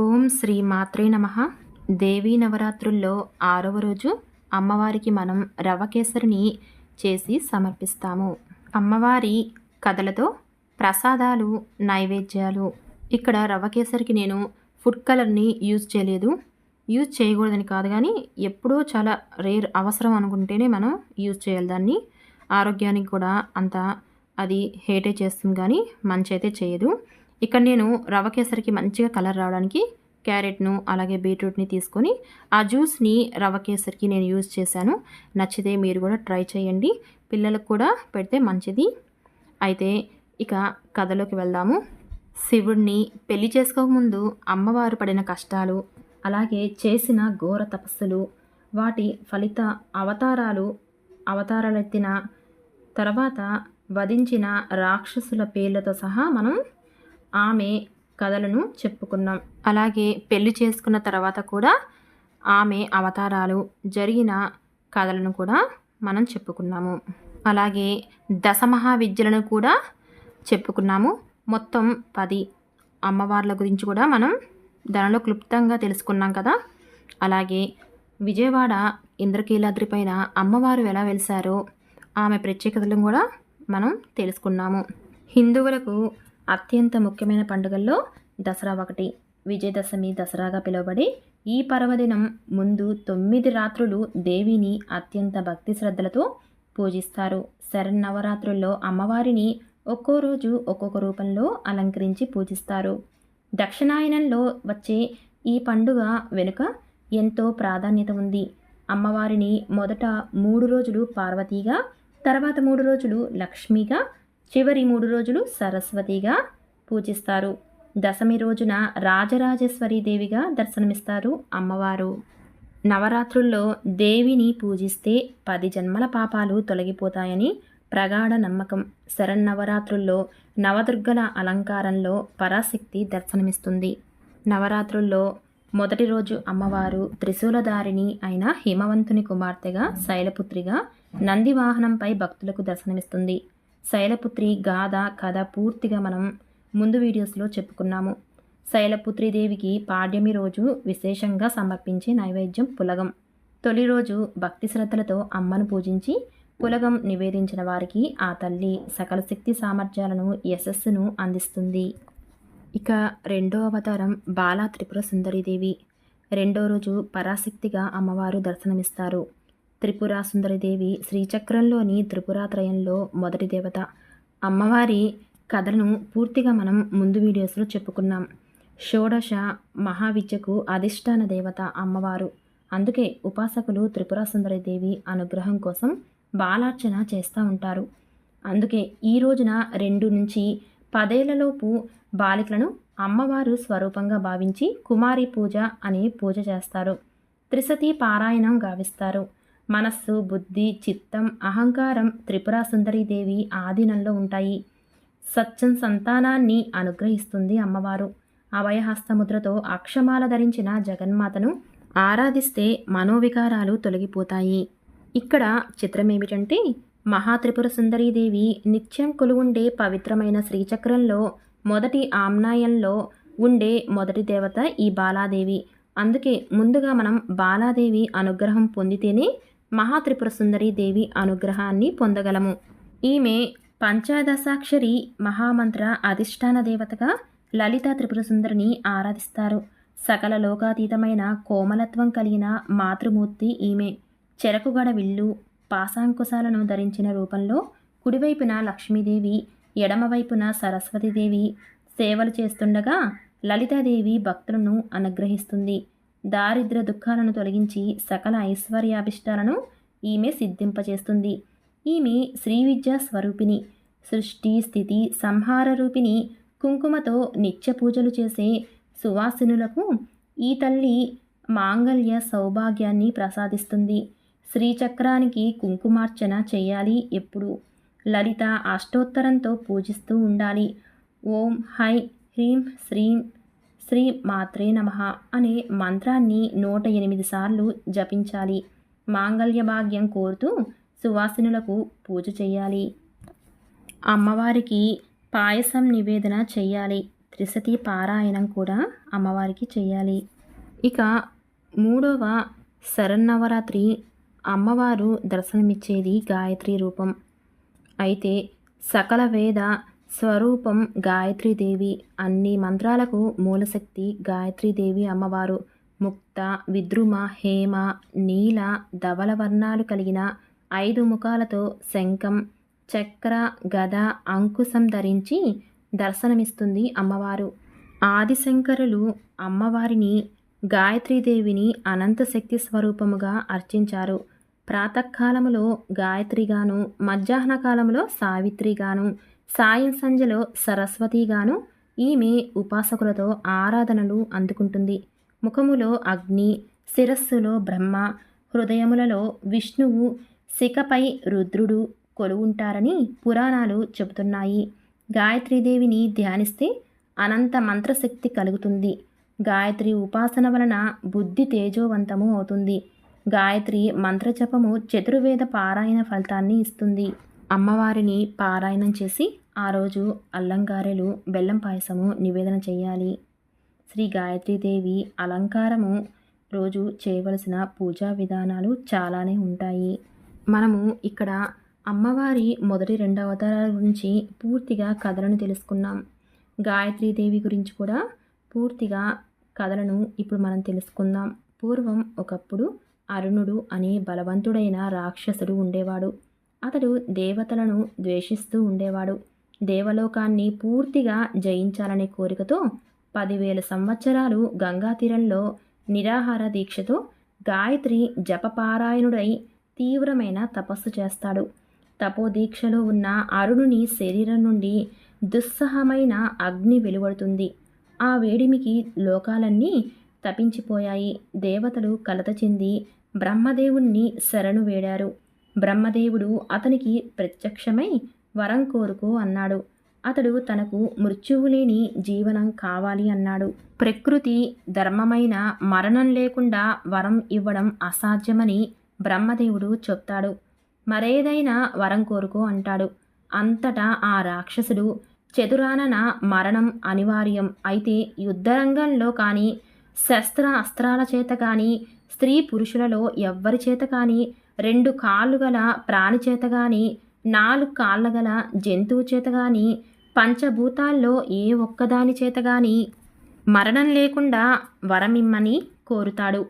ఓం శ్రీ మాత్రే నమ. దేవీ నవరాత్రుల్లో ఆరవ రోజు అమ్మవారికి మనం రవ కేసరిని చేసి సమర్పిస్తాము. అమ్మవారి కథలతో ప్రసాదాలు నైవేద్యాలు. ఇక్కడ రవ కేసరికి నేను ఫుడ్ కలర్ని యూజ్ చేయలేదు. యూజ్ చేయకూడదని కాదు కానీ ఎప్పుడూ చాలా రేర్ అవసరం అనుకుంటేనే మనం యూజ్ చేయాలి. దాన్ని ఆరోగ్యానికి కూడా అంత అది హేటే చేస్తుంది కానీ మంచి అయితే చేయదు. ఇక్కడ నేను రవ కేసరికి మంచిగా కలర్ రావడానికి క్యారెట్ను అలాగే బీట్రూట్ని తీసుకొని ఆ జ్యూస్ని రవ కేసరికి నేను యూజ్ చేశాను. నచ్చితే మీరు కూడా ట్రై చేయండి. పిల్లలకు కూడా పెడితే మంచిది. అయితే ఇక కథలోకి వెళ్దాము. శివుడిని పెళ్ళి చేసుకోకముందు అమ్మవారు పడిన కష్టాలు అలాగే చేసిన ఘోర తపస్సులు వాటి ఫలిత అవతారాలు అవతారాలెత్తిన తర్వాత వధించిన రాక్షసుల పేర్లతో సహా మనం ఆమె కథలను చెప్పుకున్నాం. అలాగే పెళ్ళి చేసుకున్న తర్వాత కూడా ఆమె అవతారాలు జరిగిన కథలను కూడా మనం చెప్పుకున్నాము. అలాగే దశమహావిద్యలను కూడా చెప్పుకున్నాము. మొత్తం పది అమ్మవార్ల గురించి కూడా మనం దానిలో క్లుప్తంగా తెలుసుకున్నాం కదా. అలాగే విజయవాడ ఇంద్రకీలాద్రి పైన అమ్మవారు ఎలా వెలిసారో ఆమె ప్రత్యేకతలను కూడా మనం తెలుసుకున్నాము. హిందువులకు అత్యంత ముఖ్యమైన పండుగల్లో దసరా ఒకటి విజయదశమి దసరాగా పిలువబడి ఈ పర్వదినం ముందు తొమ్మిది రాత్రులు దేవిని అత్యంత భక్తి శ్రద్ధలతో పూజిస్తారు. శరన్నవరాత్రుల్లో అమ్మవారిని ఒక్కో రోజు ఒక్కొక్క రూపంలో అలంకరించి పూజిస్తారు. దక్షిణాయనంలో వచ్చే ఈ పండుగ వెనుక ఎంతో ప్రాధాన్యత ఉంది. అమ్మవారిని మొదట మూడు రోజులు పార్వతీగా తర్వాత మూడు రోజులు లక్ష్మిగా చివరి మూడు రోజులు సరస్వతిగా పూజిస్తారు. దశమి రోజున రాజరాజేశ్వరి దేవిగా దర్శనమిస్తారు అమ్మవారు. నవరాత్రుల్లో దేవిని పూజిస్తే పది జన్మల పాపాలు తొలగిపోతాయని ప్రగాఢ నమ్మకం. శరన్నవరాత్రుల్లో నవదుర్గల అలంకారంలో పరాశక్తి దర్శనమిస్తుంది. నవరాత్రుల్లో మొదటి రోజు అమ్మవారు త్రిశూలధారిణి అయిన హిమవంతుని కుమార్తెగా శైలపుత్రిగా నంది వాహనంపై భక్తులకు దర్శనమిస్తుంది. శైలపుత్రి గాథ కథ పూర్తిగా మనం ముందు వీడియోస్లో చెప్పుకున్నాము. శైలపుత్రిదేవికి పాడ్యమి రోజు విశేషంగా సమర్పించే నైవేద్యం పులగం. తొలి రోజు భక్తి శ్రద్ధలతో అమ్మను పూజించి పులగం నివేదించిన వారికి ఆ తల్లి సకల శక్తి సామర్థ్యాలను యశస్సును అందిస్తుంది. ఇక రెండో అవతారం బాలా త్రిపుర సుందరీదేవి. రెండో రోజు పరాశక్తిగా అమ్మవారు దర్శనమిస్తారు. త్రిపుర సుందరిదేవి శ్రీచక్రంలోని త్రిపురాత్రయంలో మొదటి దేవత. అమ్మవారి కథను పూర్తిగా మనం ముందు వీడియోస్లో చెప్పుకున్నాం. షోడశ మహావిద్యకు అధిష్టాన దేవత అమ్మవారు. అందుకే ఉపాసకులు త్రిపుర సుందరిదేవి అనుగ్రహం కోసం బాలార్చన చేస్తూ ఉంటారు. అందుకే ఈ రోజున రెండు నుంచి పదేళ్ళలోపు బాలికలను అమ్మవారు స్వరూపంగా భావించి కుమారి పూజ అని పూజ చేస్తారు. త్రిసతి పారాయణం గావిస్తారు. మనస్సు బుద్ధి చిత్తం అహంకారం త్రిపుర సుందరీదేవి ఆధీనంలో ఉంటాయి. సత్యం సంతానాన్ని అనుగ్రహిస్తుంది అమ్మవారు. అభయహస్తముద్రతో అక్షమాల ధరించిన జగన్మాతను ఆరాధిస్తే మనోవికారాలు తొలగిపోతాయి. ఇక్కడ చిత్రం ఏమిటంటే మహాత్రిపుర సుందరీదేవి నిత్యం కొలువుండే పవిత్రమైన శ్రీచక్రంలో మొదటి ఆమ్నాయంలో ఉండే మొదటి దేవత ఈ బాలాదేవి. అందుకే ముందుగా మనం బాలాదేవి అనుగ్రహం పొందితేనే మహాత్రిపుర సుందరి దేవి అనుగ్రహాన్ని పొందగలము. ఈమె పంచాదశాక్షరి మహామంత్ర అధిష్టాన దేవతగా లలిత త్రిపుర సుందరిని ఆరాధిస్తారు. సకల లోకాతీతమైన కోమలత్వం కలిగిన మాతృమూర్తి ఈమె. చెరకుగడ విల్లు పాశాంకుశాలను ధరించిన రూపంలో కుడివైపున లక్ష్మీదేవి ఎడమవైపున సరస్వతీదేవి సేవలు చేస్తుండగా లలితాదేవి భక్తులను అనుగ్రహిస్తుంది. దారిద్ర దుఃఖాలను తొలగించి సకల ఐశ్వర్యాభిష్టాలను ఈమె సిద్ధింపచేస్తుంది. ఈమె శ్రీ విద్యా స్వరూపిణి. సృష్టి స్థితి సంహార రూపిణి కుంకుమతో నిత్య పూజలు చేసే సువాసినులకు ఈ తల్లి మాంగళ్య సౌభాగ్యాన్ని ప్రసాదిస్తుంది. శ్రీచక్రానికి కుంకుమార్చన చేయాలి ఎప్పుడు? లలిత అష్టోత్తరంతో పూజిస్తూ ఉండాలి. ఓం హై హ్రీం శ్రీం శ్రీ మాత్రే నమ అనే మంత్రాన్ని నూట ఎనిమిది సార్లు జపించాలి. మాంగళ్య భాగ్యం కోరుతూ సువాసినులకు పూజ చేయాలి. అమ్మవారికి పాయసం నివేదన చేయాలి. త్రిసతి పారాయణం కూడా అమ్మవారికి చేయాలి. ఇక మూడవ శరన్నవరాత్రి అమ్మవారు దర్శనమిచ్చేది గాయత్రి రూపం. అయితే సకల వేద స్వరూపం గాయత్రీదేవి. అన్ని మంత్రాలకు మూలశక్తి గాయత్రీదేవి అమ్మవారు. ముక్త విద్రుమ హేమ నీల ధవల వర్ణాలు కలిగిన ఐదు ముఖాలతో శంఖం చక్ర గద అంకుశం ధరించి దర్శనమిస్తుంది అమ్మవారు. ఆదిశంకరులు అమ్మవారిని గాయత్రీదేవిని అనంత శక్తి స్వరూపముగా అర్చించారు. ప్రాతకాలములో గాయత్రిగాను మధ్యాహ్న కాలంలో సావిత్రిగాను సాయం సంధ్యలో సరస్వతిగాను ఈమె ఉపాసకులతో ఆరాధనలు అందుకుంటుంది. ముఖములో అగ్ని శిరస్సులో బ్రహ్మ హృదయములలో విష్ణువు శిఖపై రుద్రుడు కొలువుంటారని పురాణాలు చెబుతున్నాయి. గాయత్రీదేవిని ధ్యానిస్తే అనంత మంత్రశక్తి కలుగుతుంది. గాయత్రి ఉపాసన వలన బుద్ధి తేజోవంతము అవుతుంది. గాయత్రి మంత్రజపము చతుర్వేద పారాయణ ఫలితాన్ని ఇస్తుంది. అమ్మవారిని పారాయణం చేసి ఆ రోజు అల్లంగారెలు బెల్లం పాయసము నివేదన చేయాలి. శ్రీ గాయత్రీదేవి అలంకారము రోజు చేయవలసిన పూజా విధానాలు చాలానే ఉంటాయి. మనము ఇక్కడ అమ్మవారి మొదటి రెండు అవతారాల గురించి పూర్తిగా కథలను తెలుసుకున్నాం. గాయత్రీదేవి గురించి కూడా పూర్తిగా కథలను ఇప్పుడు మనం తెలుసుకుందాం. పూర్వం ఒకప్పుడు అరుణుడు అనే బలవంతుడైన రాక్షసుడు ఉండేవాడు. అతడు దేవతలను ద్వేషిస్తూ ఉండేవాడు. దేవలోకాన్ని పూర్తిగా జయించాలనే కోరికతో పదివేల సంవత్సరాలు గంగా తీరంలో నిరాహార దీక్షతో గాయత్రి జపపారాయణుడై తీవ్రమైన తపస్సు చేస్తాడు. తపోదీక్షలో ఉన్న అరుణుని శరీరం నుండి దుస్సహమైన అగ్ని వెలువడుతుంది. ఆ వేడిమికి లోకాలన్నీ తపించిపోయాయి. దేవతలు కలత చెంది బ్రహ్మదేవుణ్ణి శరణు వేడారు. బ్రహ్మదేవుడు అతనికి ప్రత్యక్షమై వరం కోరుకో అన్నాడు. అతడు తనకు మృత్యువు లేని జీవనం కావాలి అన్నాడు. ప్రకృతి ధర్మమైన మరణం లేకుండా వరం ఇవ్వడం అసాధ్యమని బ్రహ్మదేవుడు చెప్తాడు. మరేదైనా వరం కోరుకో అంటాడు. అంతటా ఆ రాక్షసుడు చతురానన మరణం అనివార్యం. అయితే యుద్ధరంగంలో కానీ శస్త్ర అస్త్రాల చేత కానీ స్త్రీ పురుషులలో ఎవ్వరి చేత కానీ రెండు కాళ్ళు గల ప్రాణి చేత కానీ నాలుగు కాళ్ళ గల జంతువు చేత కానీ పంచభూతాల్లో ఏ ఒక్కదాని చేత కానీ మరణం లేకుండా వరమిమ్మని కోరుతాడు.